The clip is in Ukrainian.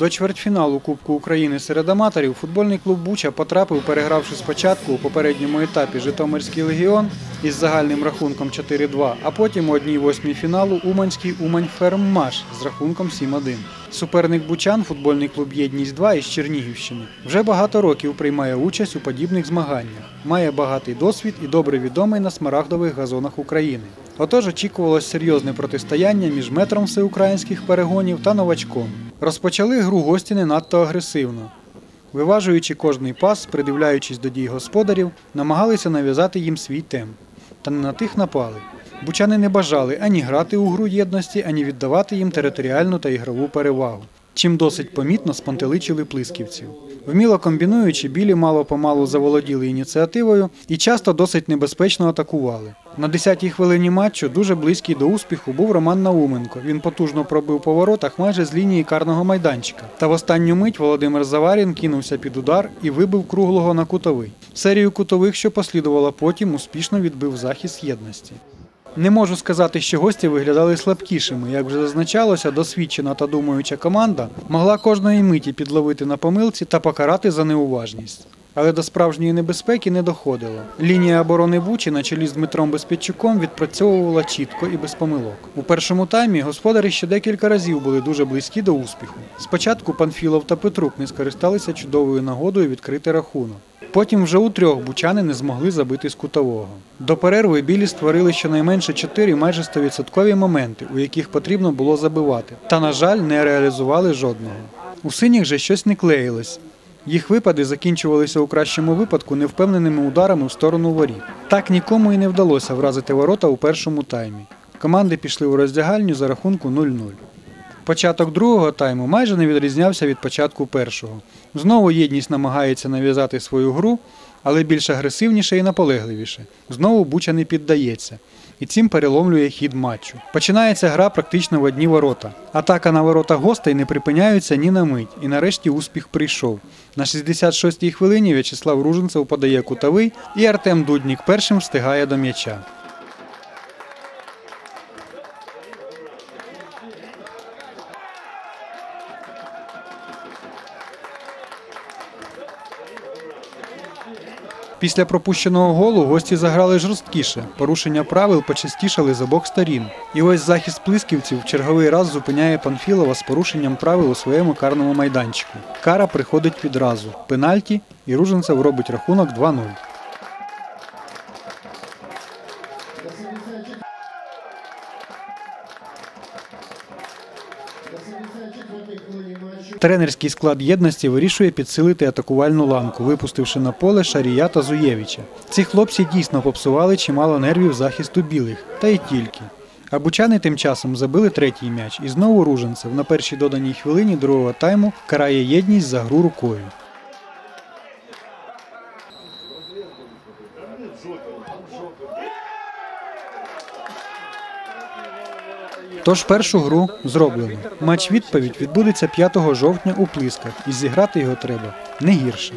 До чвертьфіналу Кубку України серед аматорів футбольний клуб Буча потрапив, перегравши спочатку у попередньому етапі Житомирський легіон із загальним рахунком 4-2, а потім у 1-8 фіналу Уманський Умань-Ферммаш з рахунком 7-1. Суперник Бучан, футбольний клуб Єдність 2 із Чернігівщини, вже багато років приймає участь у подібних змаганнях, має багатий досвід і добре відомий на смарагдових газонах України. Отож очікувалось серйозне протистояння між метром всеукраїнських перегонів та новачком. Розпочали гру гості не надто агресивно. Виважуючи кожний пас, придивляючись до дій господарів, намагалися нав'язати їм свій темп. Та не на тих напали. Бучани не бажали ані грати у гру єдності, ані віддавати їм територіальну та ігрову перевагу. Чим досить помітно спонтеличили плисківців. Вміло комбінуючи, білі мало-помалу заволоділи ініціативою і часто досить небезпечно атакували. На 10-й хвилині матчу дуже близький до успіху був Роман Науменко. Він потужно пробив по воротах майже з лінії карного майданчика. Та в останню мить Володимир Заварін кинувся під удар і вибив круглого на кутовий. Серію кутових, що послідувала потім, успішно відбив захист єдності. Не можу сказати, що гості виглядали слабкішими. Як вже зазначалося, досвідчена та думаюча команда могла кожної миті підловити на помилці та покарати за неуважність. Але до справжньої небезпеки не доходило. Лінія оборони Бучі на чолі з Дмитром Безпідчуком відпрацьовувала чітко і без помилок. У першому таймі господарі ще декілька разів були дуже близькі до успіху. Спочатку Панфілов та Петрук не скористалися чудовою нагодою відкрити рахунок. Потім вже у трьох бучани не змогли забити з кутового. До перерви білі створили щонайменше чотири майже стовідсоткові моменти, у яких потрібно було забивати. Та, на жаль, не реалізували жодного. У синіх же щось не клеїлось. Їх випади закінчувалися у кращому випадку невпевненими ударами в сторону воріт. Так нікому і не вдалося вразити ворота у першому таймі. Команди пішли у роздягальню за рахунку 0-0. Початок другого тайму майже не відрізнявся від початку першого. Знову єдність намагається нав'язати свою гру, але більш агресивніше і наполегливіше. Знову Буча не піддається. І цим переломлює хід матчу. Починається гра практично в одні ворота. Атака на ворота гостей не припиняються ні на мить, і нарешті успіх прийшов. На 66-й хвилині В'ячеслав Руженцев подає кутовий, і Артем Дуднік першим встигає до м'яча. Після пропущеного голу гості заграли жорсткіше. Порушення правил почастішали з обох сторін. І ось захист плисківців в черговий раз зупиняє Панфілова з порушенням правил у своєму карному майданчику. Кара приходить відразу. Пенальті, і Руженцев робить рахунок 2-0. Тренерський склад єдності вирішує підсилити атакувальну ланку, випустивши на поле Шарія та Зуєвича. Ці хлопці дійсно попсували чимало нервів захисту білих, та й тільки. А бучани тим часом забили третій м'яч, і знову Руженцев на першій доданій хвилині другого тайму карає єдність за гру рукою. Тож першу гру зроблено. Матч відповідь відбудеться 5 жовтня у Плисках, і зіграти його треба не гірше.